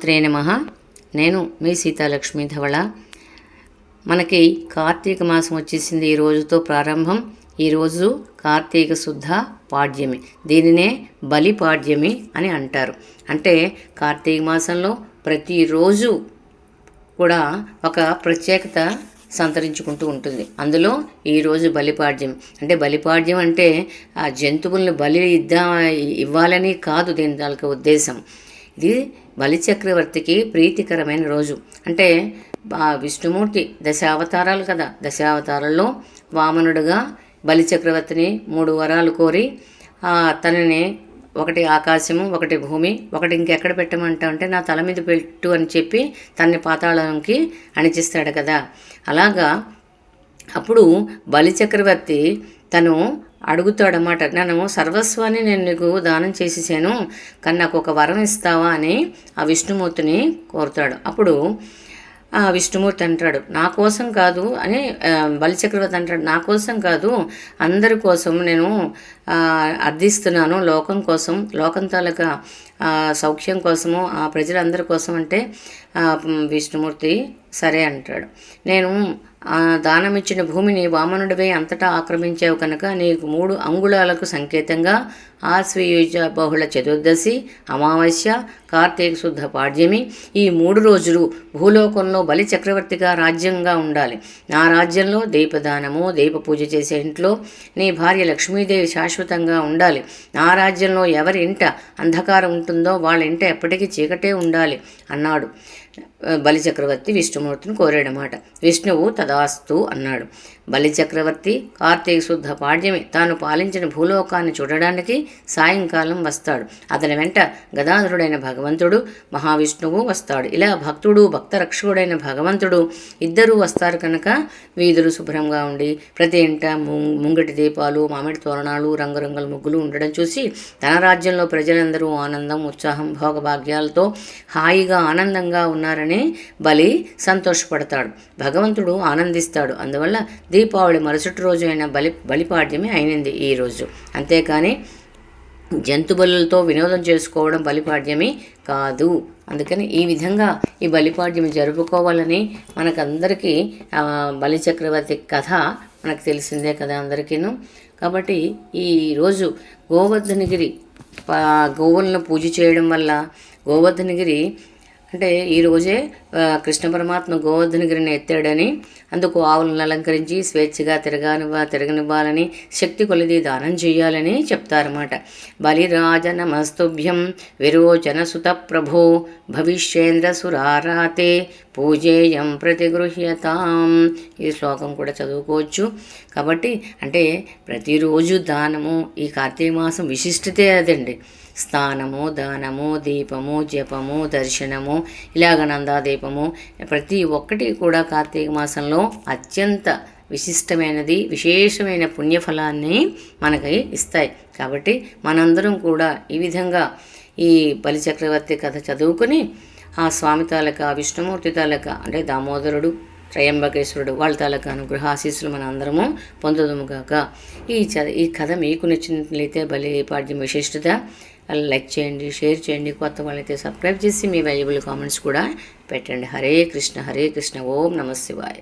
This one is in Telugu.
శ్రీమాత్రే నమ. నేను మీ సీతాలక్ష్మి ధవళ. మనకి కార్తీక మాసం వచ్చేసింది ఈ రోజుతో ప్రారంభం. ఈరోజు కార్తీక శుద్ధ పాడ్యమి. దీనినే బలి పాడ్యమి అని అంటారు. అంటే కార్తీక మాసంలో ప్రతిరోజు కూడా ఒక ప్రత్యేకత సంతరించుకుంటూ ఉంటుంది. అందులో ఈరోజు బలిపాడ్యం అంటే బలిపాడ్యం అంటే ఆ జంతువుల్ని బలి ఇద్దా ఇవ్వాలని కాదు దీని దానికి ఉద్దేశం. ఇది బలి చక్రవర్తికి ప్రీతికరమైన రోజు. అంటే విష్ణుమూర్తి దశావతారాలు కదా. దశావతారాల్లో వామనుడుగా బలి చక్రవర్తిని మూడు వరాలు కోరి తనని ఒకటి ఆకాశము ఒకటి భూమి ఒకటి ఇంకెక్కడ పెట్టమంటా అంటే నా తల మీద పెట్టు అని చెప్పి తన్ని పాతాళంకి అణిచిస్తాడు కదా. అలాగా అప్పుడు బలి చక్రవర్తి తను అడుగుతాడనమాట నన్ను సర్వస్వాన్ని నేను నీకు దానం చేసేసాను కానీ నాకు ఒక వరం ఇస్తావా? అని ఆ విష్ణుమూర్తిని కోరుతాడు. అప్పుడు ఆ విష్ణుమూర్తి అంటాడు నా కోసం కాదు అని బలిచక్రవర్తి అంటాడు నా కోసం కాదు అందరి కోసం నేను అర్థిస్తున్నాను లోకం కోసం లోకం తాలూకా సౌఖ్యం కోసము ఆ ప్రజలందరి కోసం అంటే విష్ణుమూర్తి సరే అంటాడు. నేను దానమిచ్చిన దానం ఇచ్చిన భూమిని వామనుడివై అంతటా ఆక్రమించావు కనుక నీకు మూడు అంగుళాలకు సంకేతంగా ఆశ్వయుజ బహుళ చతుర్దశి అమావాస్య కార్తీక శుద్ధ పాడ్యమి ఈ మూడు రోజులు భూలోకంలో బలి చక్రవర్తిగా రాజ్యంగా ఉండాలి. నా రాజ్యంలో దీపదానము దీప పూజ చేసే ఇంట్లో నీ భార్య లక్ష్మీదేవి శాశ్వతంగా ఉండాలి. నా రాజ్యంలో ఎవరి ఇంట అంధకారం ఉంటుందో వాళ్ళ ఇంట ఎప్పటికీ చీకటే ఉండాలి అన్నాడు. బలి చక్రవర్తి విష్ణుమూర్తిని కోరాడనమాట విష్ణువు తదాస్తు అన్నాడు. బలి చక్రవర్తి కార్తీక శుద్ధ పాడ్యమి. తాను పాలించిన భూలోకాన్ని చూడడానికి సాయంకాలం వస్తాడు. అతని వెంట గదాధరుడైన భగవంతుడు మహావిష్ణువు వస్తాడు. ఇలా భక్తుడు భక్త రక్షకుడైన భగవంతుడు ఇద్దరూ వస్తారు కనుక వీధులు శుభ్రంగా ఉండి ప్రతి ఇంట ముంగటి దీపాలు మామిడి తోరణాలు రంగురంగుల ముగ్గులు ఉండడం చూసి తన రాజ్యంలో ప్రజలందరూ ఆనందం ఉత్సాహం భోగభాగ్యాలతో హాయిగా ఆనందంగా ఉన్నారని బలి సంతోషపడతాడు. భగవంతుడు ఆనందిస్తాడు. అందువల్ల దీపావళి మరుసటి రోజు అయిన బలి బలిపాడ్యమే అయినది ఈ రోజు. అంతేకాని జంతు బలులతో వినోదం చేసుకోవడం బలిపాడ్యమి కాదు. అందుకని ఈ విధంగా ఈ బలిపాడ్యం జరుపుకోవాలని మనకందరికీ బలి చక్రవర్తి కథ మనకు తెలిసిందే కదా అందరికీను. కాబట్టి ఈ రోజు గోవర్ధనగిరి గోవులను పూజ చేయడం వల్ల గోవర్ధనగిరి అంటే ఈరోజే కృష్ణ పరమాత్మ గోవర్ధనగిరిని ఎత్తాడని అందుకు ఆవులను అలంకరించి స్వేచ్ఛగా తిరగానివ్వ తిరగనివ్వాలని శక్తి కొలది దానం చేయాలని చెప్తారన్నమాట. బలిరాజ నమస్తుభ్యం విరోచన సుత ప్రభో భవిష్యేంద్ర సురారాతే పూజేయం ప్రతిగృహ్యతాం. ఈ శ్లోకం కూడా చదువుకోవచ్చు. కాబట్టి అంటే ప్రతిరోజు దానము ఈ కార్తీక మాసం విశిష్టతే అదండి. స్నానము దానము దీపము జపము దర్శనము ఇలాగ నందాదీపము. ప్రతి ఒక్కటి కూడా కార్తీక మాసంలో అత్యంత విశిష్టమైనది విశేషమైన పుణ్యఫలాన్ని మనకి ఇస్తాయి. కాబట్టి మనందరం కూడా ఈ విధంగా ఈ బలిచక్రవర్తి కథ చదువుకొని ఆ స్వామి తాలూకా విష్ణుమూర్తి తాలూకా అంటే దామోదరుడు త్రయంబకేశ్వరుడు వాళ్ళ తాలూకా అనుగ్రహ ఆశీస్సులు మన అందరము పొందుదుముగాక ఈ చ ఈ కథ మీకు నచ్చినట్లయితే బలి పాఠ్యం విశిష్టత. లైక్ చేయండి షేర్ చేయండి. కొత్త వాళ్ళైతే సబ్స్క్రైబ్ చేసి మీ వాల్యుబుల్ కామెంట్స్ కూడా పెట్టండి. హరే కృష్ణ హరే కృష్ణ. ఓం నమ శివాయ.